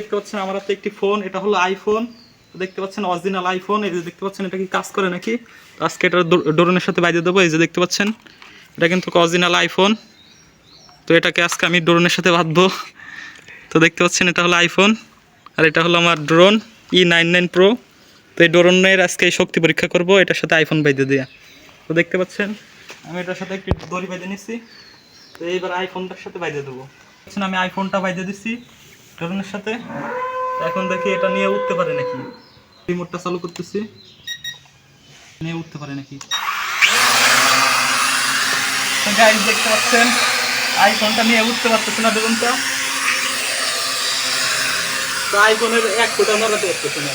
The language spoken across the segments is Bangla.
দেখতে পাচ্ছেন আমার হাতে একটি ফোন এটা হলো আইফোন দেখতে পাচ্ছেন অরিজিনাল আইফোন এই যে দেখতে পাচ্ছেন এটা কি কাজ করে নাকি? আজকে এটা ড্রোনের সাথে বাইরে দেবো, এই যে দেখতে পাচ্ছেন, এটা কিন্তু অরিজিনাল আইফোন তো এটাকে আজকে আমি ড্রোনের সাথে বাঁধবো। তো দেখতে পাচ্ছেন এটা হলো আইফোন আর এটা হলো আমার drone E nine nine pro তো এই ড্রোনের আজকে এই শক্তি পরীক্ষা করব, এটার সাথে আইফোন বাইদে দিয়ে। তো দেখতে পাচ্ছেন, আমি এটার সাথে একটি দড়ি বাইদে নিচ্ছি তো এইবার আইফোনটার সাথে বাইদে দেবো। আমি আইফোনটা বাইদে দিচ্ছি ড্রোনের সাথে? এখন দেখি এটা নিয়ে উঠতে পারে নাকি? রিমোটটা চালু করতেছি। নিয়ে উঠতে পারে নাকি? দেখতে পাচ্ছেন আইফোনটা নিয়ে উঠতে পারতেছে না তো আইফোনের এক ফুটা নড়াতে পারতেছে না।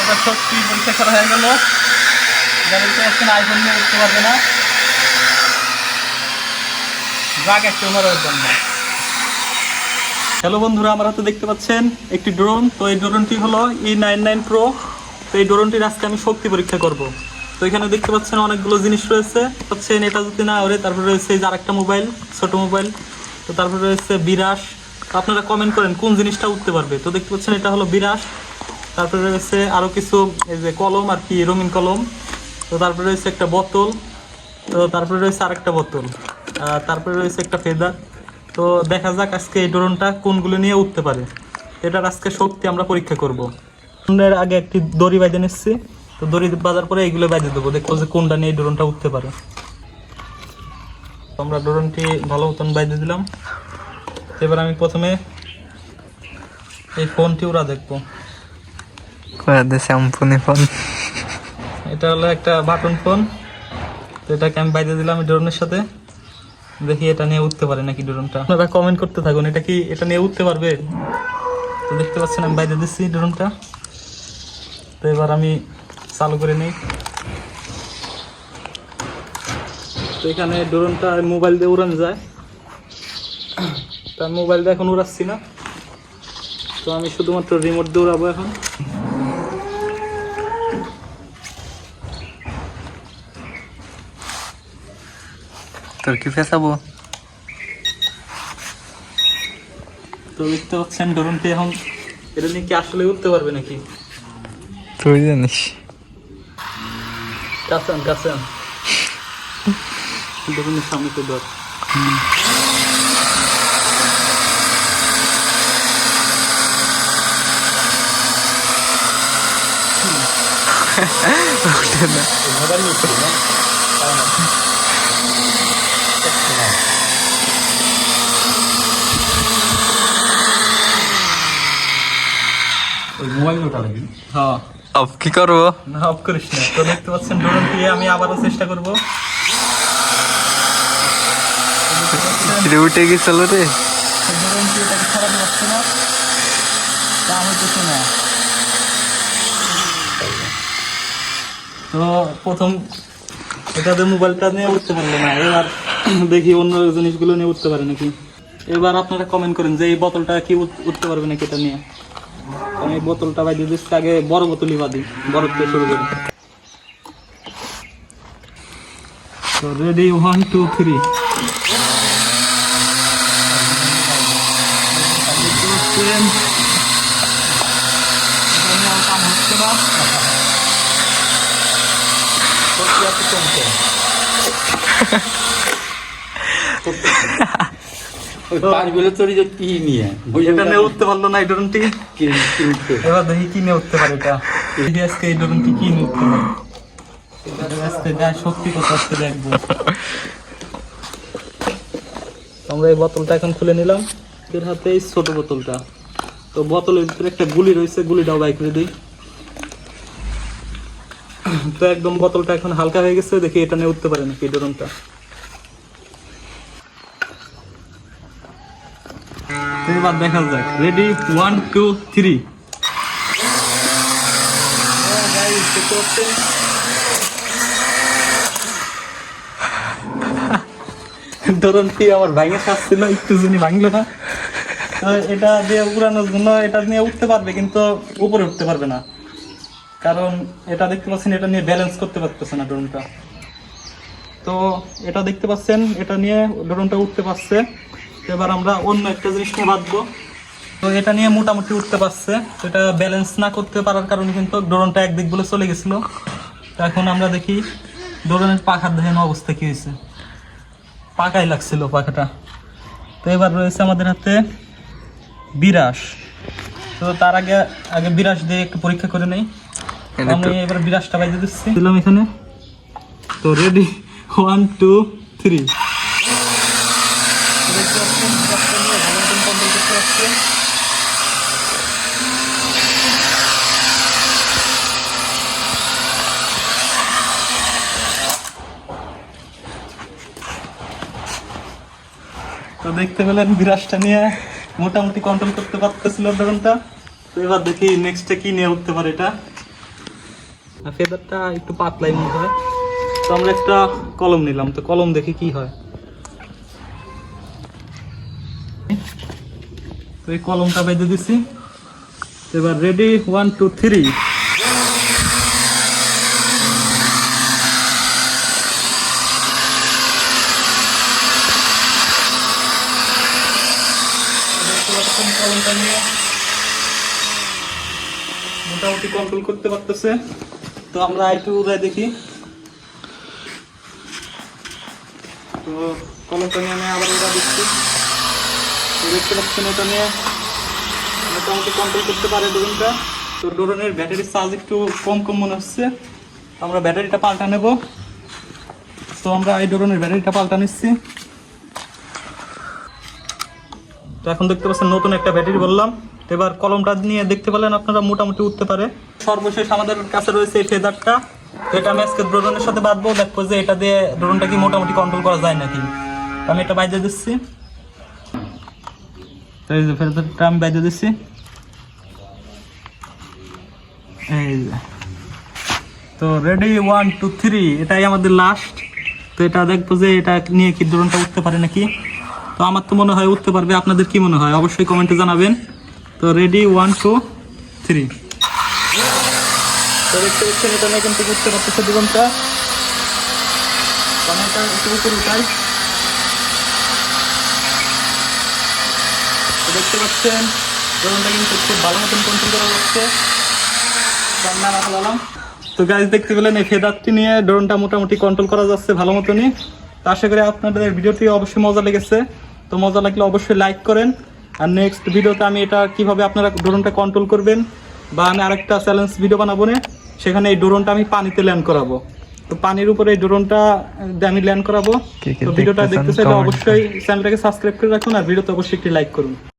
এটা সত্যি পরীক্ষা করা হয়ে গেল। যারা আইফোন নিয়ে উঠতে পারবে না। একটা জন্য হ্যালো বন্ধুরা, আমার হাতে দেখতে পাচ্ছেন একটি ড্রোন তো এই ড্রোনটি হলো ই নাইন নাইন প্রো তো এই ড্রোনটির আজকে আমি শক্তি পরীক্ষা করব। তো এখানে দেখতে পাচ্ছেন অনেকগুলো জিনিস রয়েছে। পাচ্ছেন এটা যদি না ওরে, তারপরে রয়েছে এই আরেকটা মোবাইল, ছোট মোবাইল। তো তারপরে রয়েছে বিরাস আপনারা কমেন্ট করেন কোন জিনিসটা উঠতে পারবে। তো দেখতে পাচ্ছেন এটা হলো বিরাস তারপরে রয়েছে আরও কিছু, এই যে কলম আর কি, রঙিন কলম। তো তারপরে রয়েছে একটা বোতল। তো তারপরে রয়েছে আরেকটা বোতল। তারপরে রয়েছে একটা ফেদার তো দেখা যাক আজকে এই ড্রোনটা কোনগুলো নিয়ে উঠতে পারে। এটার আজকে শক্তি আমরা পরীক্ষা করব। ড্রোনের আগে একটি দড়ি বাইঁধে নিচ্ছি। তো দড়ি বাজার পরে এইগুলো বাইঁধে দেবো। দেখব যে কোনটা নিয়ে এই ড্রোনটা উঠতে পারে। আমরা ড্রোনটি ভালো মতন বাইঁধে দিলাম। এবার আমি প্রথমে এই ফোনটি ওরা দেখব। ফোন। এটা হলো একটা বাটন ফোন। তো এটাকে আমি বাইরে দিলাম এই ড্রোনের সাথে। দেখি এটা নিয়ে উঠতে পারে নাকি ড্রোনটা। আপনারা কমেন্ট করতে থাকুন, এটা কি এটা নিয়ে উঠতে পারবে? তো দেখতে পাচ্ছেন, আমি বাইরে দিচ্ছি ড্রোনটা। তো এবার আমি চালু করে নিই। তো এখানে ড্রোনটা মোবাইল দিয়ে উড়ানো যায়। তার মোবাইল দিয়ে এখন উড়াচ্ছি না। তো আমি শুধুমাত্র রিমোট দিয়ে উড়াবো এখন। তোর কি ফেসাবো তো দেখতে পাচ্ছেন ড্রোনটি এখন। এটা নিয়ে কি আসলে উঠতে পারবে নাকি? তুই জানিস। Hassan Hassan. ড্রোনের সামনে তো ধর। ওঠে না। হ্যাঁ। অফ কি করব না অফ করিস না। তো দেখতে পাচ্ছেন ড্রোনটি আমি আবারও চেষ্টা করব। উঠে গেছিল রে। এটাকে সরাতে পারছে না। তা হইতেছে না। তো প্রথম এটাতে মোবাইলটা নিয়ে উঠতে পারল না। এবার দেখি অন্য জিনিসগুলো নিয়ে উঠতে পারে নাকি। এবার আপনারা কমেন্ট করেন যে এই বোতলটা কি উঠ- উঠতে পারবে নাকি এটা নিয়ে। আমি বোতলটা বাদি দিচ্ছি, আগে বড় বোতলই বাদি বরফ থেকে শুরু করি। রেডি ওয়ান টু থ্রি ওই পাঁচগুলো চড়ি যে কি নিয়ে? এটা নিয়ে উঠতে পারল না এই ড্রোনটি এবার দেখি কি নিয়ে উঠতে পারে এটা। দেখি আজকে এই ড্রোনটি কি নিয়ে উঠতে পারে? আজকে গায়ে শক্তি কত আজকে দেখব। আমরা এই বোতলটা এখন খুলে নিলাম। এর হাতে এই ছোট বোতলটা। তো বোতলের ভিতরে একটা গুলি রয়েছে গুলিটাও বাই করে দিই। তো একদম বোতলটা এখন হালকা হয়ে গেছে দেখি এটা নিয়ে উঠতে পারে নাকি এই ড্রোনটা। এবার দেখা যাক। রেডি ওয়ান টু থ্রি এটা দিয়ে উড়ানোর জন্য এটা নিয়ে উঠতে পারবে, কিন্তু উপরে উঠতে পারবে না। কারণ এটা দেখতে পাচ্ছেন, এটা নিয়ে ব্যালেন্স করতে পারতেছে না ড্রোনটা তো এটা দেখতে পাচ্ছেন, এটা নিয়ে ড্রোনটা উঠতে পারছে। এবার আমরা অন্য একটা জিনিস নিয়ে বাঁধবো। তো এটা নিয়ে মোটামুটি উঠতে পারছে। তো এটা ব্যালেন্স না করতে পারার কারণে কিন্তু ড্রোনটা একদিক বলে চলে গেছিল। তো এখন আমরা দেখি ড্রোনের পাখার দেখেন অবস্থা কী হয়েছে। পাকাই লাগছিল পাখাটা। তো এবার রয়েছে আমাদের হাতে বিরাস তো তার আগে আগে বিরাস দিয়ে একটু পরীক্ষা করে নেই। আমি এবার বিরাসটা বাইরে দিচ্ছি। দিলাম এখানে। তো রেডি ওয়ান টু থ্রি তো দেখতে পেলেন বিরাজটা নিয়ে মোটামুটি কন্ট্রোল করতে পারতেছিল ড্রোনটা তো এবার দেখি নেক্সটে কি নিয়ে উঠতে পারে এটা। ফেদারটা একটু পাতলাই মনে হয়। তো আমরা একটা কলম নিলাম। তো কলম দেখি কি হয়। তো এই কলমটা বেঁধে দিছি। এবার রেডি ওয়ান টু থ্রি মোটামুটি কন্ট্রোল করতে পারতেছে। তো আমরা একটু উদয় দেখি। তো কলমটা নিয়ে আমি আবার উদয় দিচ্ছি। দেখতে পাচ্ছেন এটা নিয়ে মোটামুটি কন্ট্রোল করতে পারে ড্রোনটা তো ড্রোনের ব্যাটারি চার্জ একটু কম কম মনে হচ্ছে। আমরা ব্যাটারিটা পাল্টা নেব। তো আমরা এই ড্রোনের ব্যাটারিটা পাল্টা নিচ্ছি। তো এখন দেখতে পাচ্ছেন নতুন একটা ব্যাটারি বললাম। তো এবার কলমটা নিয়ে দেখতে পেলেন আপনারা, মোটামুটি উঠতে পারে। সর্বশেষ আমাদের কাছে রয়েছে এই ফেদারটা। এটা আমি ড্রোনের সাথে বাঁধবো। দেখব যে এটা দিয়ে ড্রোনটা কি মোটামুটি কন্ট্রোল করা যায় নাকি। আমি এটা বাইরে দিচ্ছি। তো এই যে ফেদারটা আমি বাইরে দিচ্ছি। এই যে। তো রেডি ওয়ান টু থ্রি এটাই আমাদের লাস্ট তো এটা দেখব যে এটা নিয়ে কি ড্রোনটা উঠতে পারে নাকি। তো আমার তো মনে হয় উঠতে পারবে। আপনাদের কি মনে হয়? অবশ্যই কমেন্টে জানাবেন। তো রেডি ওয়ান টু থ্রি তো দেখতে কিন্তু উঠতে পারতেছে উপরে উঠাই। দেখতে পাচ্ছেন ড্রোনটা কিন্তু খুব ভালো মতন কন্ট্রোল করা যাচ্ছে রান্না তো গাইজ দেখতে পেলেন এই ফেদারটি নিয়ে ড্রোনটা মোটামুটি কন্ট্রোল করা যাচ্ছে ভালো মতনই। তো আশা করি আপনাদের ভিডিওটি অবশ্যই মজা লেগেছে। তো মজা লাগলে অবশ্যই লাইক করেন। আর নেক্সট ভিডিওতে আমি এটা কীভাবে আপনারা ড্রোনটা কন্ট্রোল করবেন বা আমি আরেকটা চ্যালেঞ্জ ভিডিও বানাবো না সেখানে এই ড্রোনটা আমি পানিতে ল্যান্ড করাবো। তো পানির উপরে এই ড্রোনটা আমি ল্যান্ড করাবো। তো ভিডিওটা দেখতে চাইলে অবশ্যই চ্যানেলটাকে সাবস্ক্রাইব করে রাখুন আর ভিডিওতে অবশ্যই একটি লাইক করুন।